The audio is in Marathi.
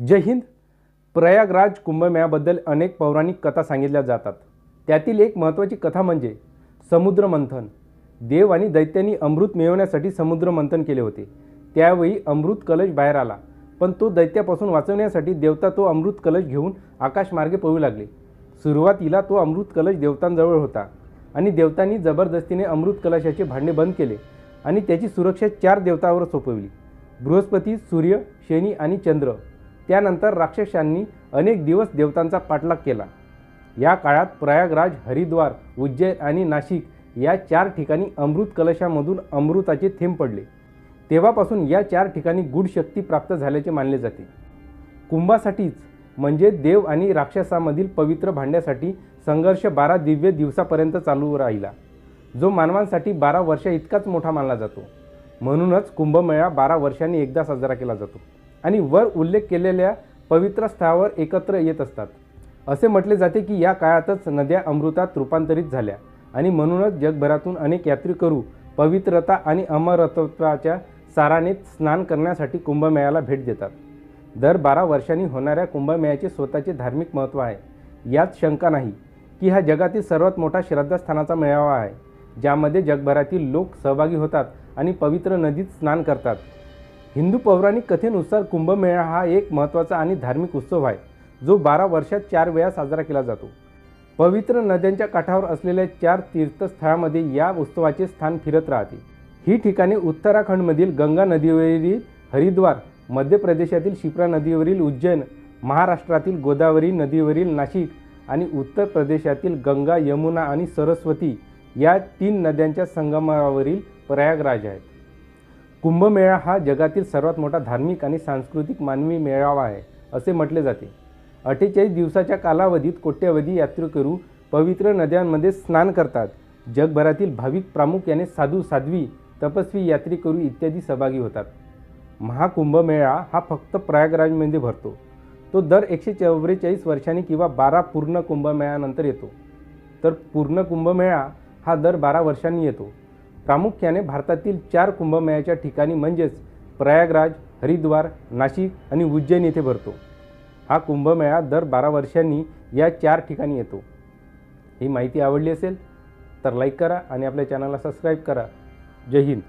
जय हिंद. प्रयागराज कुंभमेळ्याबद्दल अनेक पौराणिक कथा सांगितल्या जातात. त्यातील एक महत्त्वाची कथा म्हणजे समुद्र मंथन देव आणि दैत्यांनी अमृत मिळवण्यासाठी समुद्र मंथन केले होते. त्यावेळी अमृत कलश बाहेर आला पण तो दैत्यापासून वाचवण्यासाठी देवता तो अमृत कलश घेऊन आकाशमार्गे पळू लागले. सुरुवातीला तो अमृत कलश देवतांजवळ होता आणि देवतांनी जबरदस्तीने अमृत कलशाचे भांडे बंद केले आणि त्याची सुरक्षा चार देवतांवर सोपवली. बृहस्पती सूर्य शनी आणि चंद्र. त्यानंतर राक्षसांनी अनेक दिवस देवतांचा पाठलाग केला. या काळात प्रयागराज हरिद्वार उज्जैन आणि नाशिक या चार ठिकाणी अमृत कलशामधून अमृताचे थेंब पडले. तेव्हापासून या चार ठिकाणी गूढ शक्ती प्राप्त झाल्याचे मानले जाते. कुंभासाठीच म्हणजे देव आणि राक्षसामधील पवित्र भांड्यासाठी संघर्ष बारा दिव्य दिवसापर्यंत चालू राहिला जो मानवांसाठी बारा वर्षा इतकाच मोठा मानला जातो. म्हणूनच कुंभमेळा बारा वर्षांनी एकदा साजरा केला जातो. आणि वर उल्लेख केलेल्या पवित्र स्थळावर एकत्र येत असतात. असे म्हटले जाते की या काळातच नद्या अमृतात रूपांतरित झाल्या आणि म्हणूनच जगभरातून अनेक यात्रेकरू पवित्रता आणि अमरत्वाच्या साराने स्नान करण्यासाठी कुंभमेळ्याला भेट देतात. दर बारा वर्षांनी होणाऱ्या कुंभमेळ्याचे स्वतःचे धार्मिक महत्त्व आहे. यात शंका नाही की हा जगातील सर्वात मोठा श्रद्धास्थानाचा मेळावा आहे ज्यामध्ये जगभरातील लोक सहभागी होतात आणि पवित्र नदीत स्नान करतात. हिंदू पौराणिक कथेनुसार कुंभमेळा हा एक महत्त्वाचा आणि धार्मिक उत्सव आहे जो बारा वर्षात चार वेळा साजरा केला जातो. पवित्र नद्यांच्या काठावर असलेल्या चार तीर्थस्थळामध्ये या उत्सवाचे स्थान फिरत राहते. ही ठिकाणे उत्तराखंडमधील गंगा नदीवरील हरिद्वार मध्य प्रदेशातील शिप्रा नदीवरील उज्जैन महाराष्ट्रातील गोदावरी नदीवरील नाशिक आणि उत्तर प्रदेशातील गंगा यमुना आणि सरस्वती या तीन नद्यांच्या संगमावरील प्रयागराज आहेत. कुंभमेळा हा जगातील सर्वात मोठा धार्मिक आणि सांस्कृतिक मानवी मेळावा आहे असे म्हटले जाते. अठ्ठेचाळीस दिवसाच्या कालावधीत कोट्यवधी यात्रेकरू पवित्र नद्यांमध्ये स्नान करतात. जगभरातील भाविक प्रामुख्याने साधू साध्वी तपस्वी यात्रेकरू इत्यादी सहभागी होतात. महाकुंभमेळा हा फक्त प्रयागराजमध्ये भरतो. तो दर एकशे चौवेचाळीस वर्षांनी किंवा बारा पूर्ण कुंभमेळ्यानंतर येतो. तर पूर्ण कुंभमेळा हा दर बारा वर्षांनी येतो. प्रामुख्याने भारतातील चार कुंभमेळ्याच्या ठिकाणी म्हणजेच प्रयागराज हरिद्वार नाशिक आणि उज्जैन येथे भरतो. हा कुंभमेळा दर बारा वर्षांनी या चार ठिकाणी येतो. ही माहिती आवडली असेल तर लाईक करा आणि आपल्या चॅनलला सबस्क्राईब करा. जय हिंद.